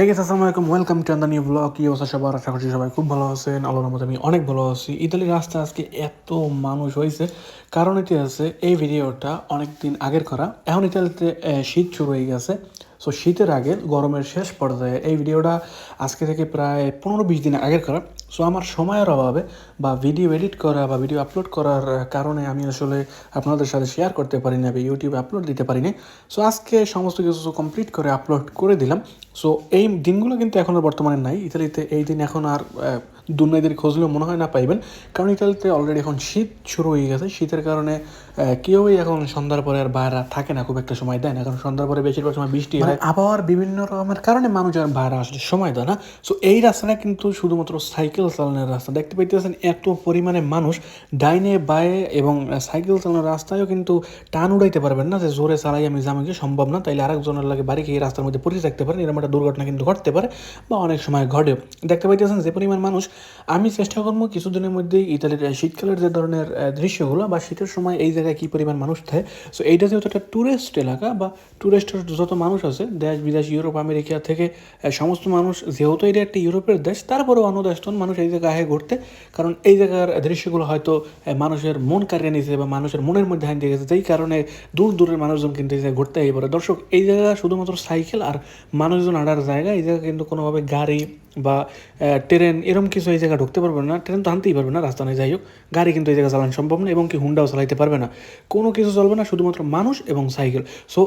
ঠিক আছে আসসালামু আলাইকুম ওয়েলকাম টু আন্দানি ব্লগ কি অবস্থা সবার? আশা করছি সবাই খুব ভালো আছেন। আল্লাহর মধ্যে আমি অনেক ভালো আছি। ইতালির রাস্তা আজকে এত মানুষ হয়েছে। কারণ এটি আছে এই ভিডিওটা অনেক দিন আগের করা। এখন ইতালিতে শীত শুরু হয়ে গেছে। সো শীতের আগে, গরমের শেষ পর্যায়ে এই ভিডিওটা আজকে থেকে প্রায় পনেরো বিশ দিন আগের করা। সো আমার সময়ের অভাবে বা ভিডিও এডিট করা বা ভিডিও আপলোড করার কারণে আমি আসলে আপনাদের সাথে শেয়ার করতে পারি না বা ইউটিউবে আপলোড দিতে পারি না। সো আজকে সমস্ত কিছু কমপ্লিট করে আপলোড করে দিলাম। সো এই দিনগুলো কিন্তু এখন বর্তমানে নাই। ইতালিতে এই দিন এখন আর দুর্নীতির খুঁজলেও মনে হয় না পাইবেন। কারণ ইতালিতে অলরেডি এখন শীত শুরু হয়ে গেছে। শীতের কারণে কেউই এখন সন্ধ্যার পরে আর বাইরে থাকে না খুব একটা সময় দেয় না। কারণ সন্ধ্যার পরে বেশিরভাগ সময় বৃষ্টি হয়। আবহাওয়ার বিভিন্ন রকমের কারণে মানুষ আর বাইরে আসলে সময় দেয় না। সো এই রাস্তাটা কিন্তু শুধুমাত্র সাইকেল চালানোর রাস্তা। দেখতে পাইতেছেন এত পরিমাণে মানুষ ডাইনে বায়ে এবং সাইকেল চালানোর রাস্তায়ও কিন্তু টান উড়াইতে পারবেন না যে জোরে চালাই আমি জামাকে সম্ভব না। তাইলে আরেকজনের লাগে বাড়ি খেয়ে রাস্তার মধ্যে পড়ে থাকতে পারেন। এরকম একটা দুর্ঘটনা কিন্তু ঘটতে পারে বা অনেক সময় ঘটে। দেখতে পাইতেছেন যে পরিমাণ মানুষ আমি চেষ্টা করব কিছুদিনের মধ্যেই ইতালির শীতকালের যে ধরনের দৃশ্যগুলো বা শীতের সময় এই জায়গায় কী পরিমাণ মানুষ থাকে। সো এইটা যেহেতু একটা ট্যুরিস্ট এলাকা বা ট্যুরিস্টের যত মানুষ আছে, দেশ, বিদেশ, ইউরোপ, আমেরিকা থেকে সমস্ত মানুষ যেহেতু এটা একটা ইউরোপের দেশ, তারপরেও থেকে মানুষ এই জায়গায় ঘুরতে। কারণ এই জায়গার দৃশ্যগুলো হয়তো মানুষের মন কারিয়ে নিয়েছে বা মানুষের মনের মধ্যে হান দিয়ে গেছে। যেই কারণে দূর দূরের মানুষজন কিন্তু এই জায়গায় ঘুরতে এই পারে দর্শক, এই জায়গা শুধুমাত্র সাইকেল আর মানুষজন আড়ার জায়গা, এই জায়গা কিন্তু কোনোভাবে গাড়ি বা ট্রেন এরকম কিছু এই জায়গায় ঢুকতে পারবে না। ট্রেন তো আনতেই পারবে না রাস্তা নেই যাই হোক। গাড়ি কিন্তু এই জায়গায় চালানো সম্ভব না এবং কি হুন্ডাও চালাইতে পারবে না। কোনো কিছু চলবে না, শুধুমাত্র মানুষ এবং সাইকেল। সো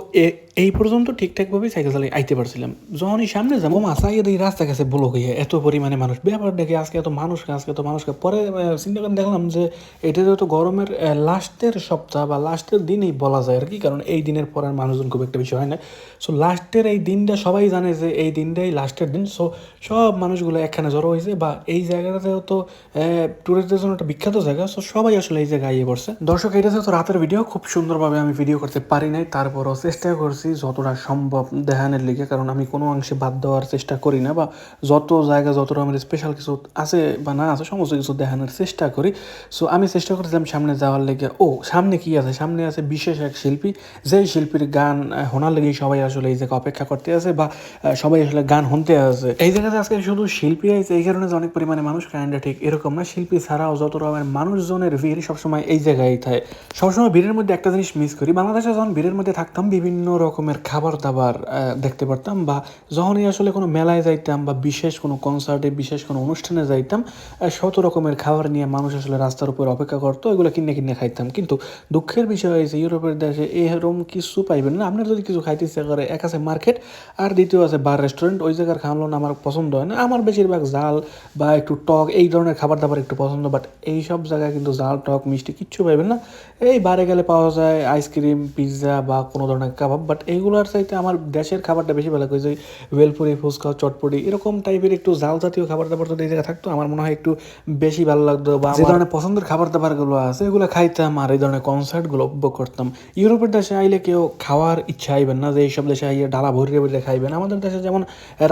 এই পর্যন্ত ঠিকঠাকভাবেই সাইকেল চালিয়ে আইতে পারছিলাম। যখনই সামনে যাব মাসাই এই রাস্তা গেছে ব্লক হয়ে এত পরিমাণে মানুষ। ব্যাপার দেখে, আজকে এত মানুষ, আজকে এত মানুষকে। পরে চিন্তা করে দেখলাম যে, এটা যেহেতু গরমের লাস্টের সপ্তাহ বা লাস্টের দিনই বলা যায় আর কি, কারণ এই দিনের পর আর মানুষজন খুব একটা বেশি হয় না। সো লাস্টের এই দিনটা সবাই জানে যে, এই দিনটাই লাস্টের দিন। সো সব মানুষগুলো একখানে জড়ো হয়েছে বা এই জায়গাটা তো ট্যুরিস্টদের জন্য একটা বিখ্যাত জায়গা সো সবাই আসলে এই জায়গায় আইয়ে পড়ছে। দর্শক এটা যেহেতু রাতের ভিডিও খুব সুন্দরভাবে আমি ভিডিও করতে পারি নাই তারপরও চেষ্টা করছি যতটা সম্ভব দেখানোর লিগে কারণ আমি কোনো অংশে বাদ দেওয়ার চেষ্টা করি না বা যত জায়গা যত আমার স্পেশাল কিছু আছে বা না আছে সমস্ত কিছু দেখানোর চেষ্টা করি। সো আমি চেষ্টা করেছিলাম সামনে যাওয়ার লেগে ও সামনে কি আছে? সামনে আছে বিশেষ এক শিল্পী যেই শিল্পীর গান আহ, শোনার লেগেই সবাই আসলে এই জায়গায় অপেক্ষা করতে আছে বা সবাই আসলে গান শুনতে আছে। এই জায়গাতে আজকে শুধু শিল্পী আছে এই কারণে যে অনেক পরিমাণে মানুষ কাইন্ডা ঠিক এরকম না, শিল্পী ছাড়াও যত রকমের মানুষজনের ভিড় সবসময় এই জায়গায় থাকে। সবসময় ভিড়ের মধ্যে একটা জিনিস মিস করি। বাংলাদেশে যখন ভিড়ের মধ্যে থাকতাম, বিভিন্ন রকমের খাবার দাবার দেখতে পারতাম বা যখনই আসলে কোনো মেলায় যাইতাম বা বিশেষ কোনো কনসার্টে বিশেষ কোনো অনুষ্ঠানে যাইতাম শত রকমের খাবার নিয়ে মানুষ আসলে রাস্তার উপর অপেক্ষা করতো, এগুলো কিনে কিনে খাইতাম। কিন্তু দুঃখের বিষয় হয়েছে ইউরোপের দেশে এরকম কিছু পাইবেন না। আপনার যদি কিছু খাইতে ইচ্ছা করে, এক আছে মার্কেট, আর দ্বিতীয় আছে বার রেস্টুরেন্ট ওই জায়গার খাওয়ানো আমার পছন্দ হয় না আমার বেশিরভাগ জাল বা একটু টক এই ধরনের খাবার দাবার একটু পছন্দ বাট এই সব জায়গায় কিন্তু জাল টক মিষ্টি কিচ্ছু পাইবেন না। এই বারে গেলে পাওয়া যায় আইসক্রিম পিৎজা বা কোনো ধরনের কাবাব বাট এইগুলোর চাইতে আমার দেশের খাবারটা বেশি ভালো লাগে। যে ভেলপুরি ফুচকা চটপটি এরকম টাইপের একটু জাল জাতীয় খাবার দাবার যদি এই জায়গায় থাকতো আমার মনে হয় একটু বেশি ভালো লাগতো বা যে ধরনের পছন্দের খাবার দাবারগুলো আছে এগুলো খাইতাম আর এই ধরনের কনসার্টগুলো উপভোগ করতাম। ইউরোপের দেশে আইলে কেউ খাওয়ার ইচ্ছা আইবেন না যে এইসব দেশে আইয়ে ডালা ভরিয়ে ভরিয়ে খাইবেন। আমাদের দেশে যেমন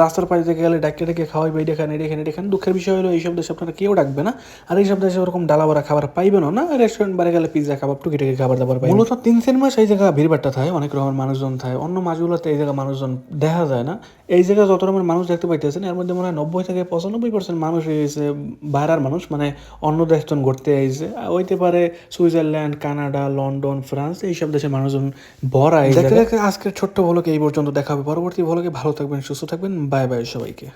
রাস্তার পাশে থেকে গেলে ডাকে ডেকে খাওয়াইবে এটা খান এটা খান এটা খান দুঃখের বিষয় হলো এইসব দেশে আপনারা কেউ ডাকবে না। আর এইসব দেশে ওরকম ডালা ভরা খাবার পাইবেনও না রেস্টুরেন্ট বারে গেলে পিৎজা খাবার টুকিটাকি খাবার দাবার পাই মূলত তিন তিন মাস এই জায়গা ভিড়ভাট্টা থাকে অনেক রকমের মানুষজন থাকে। অন্য মাসগুলোতে এই জায়গা মানুষজন দেখা যায় না। এই জায়গায় যত রকমের মানুষ দেখতে পাইতেছেন এর মধ্যে মনে হয় নব্বই থেকে পঁচানব্বই পার্সেন্ট মানুষ হয়েছে বাইরের মানুষ মানে অন্য দেশজন ঘুরতে আইছে। হইতে পারে সুইজারল্যান্ড কানাডা লন্ডন ফ্রান্স এইসব দেশের মানুষজন ভরা দেখতে দেখতে আজকের ছোট্ট ভলকে এই পর্যন্ত দেখা হবে। পরবর্তী ভলকে ভালো থাকবেন সুস্থ থাকবেন। বাই বাই সবাইকে।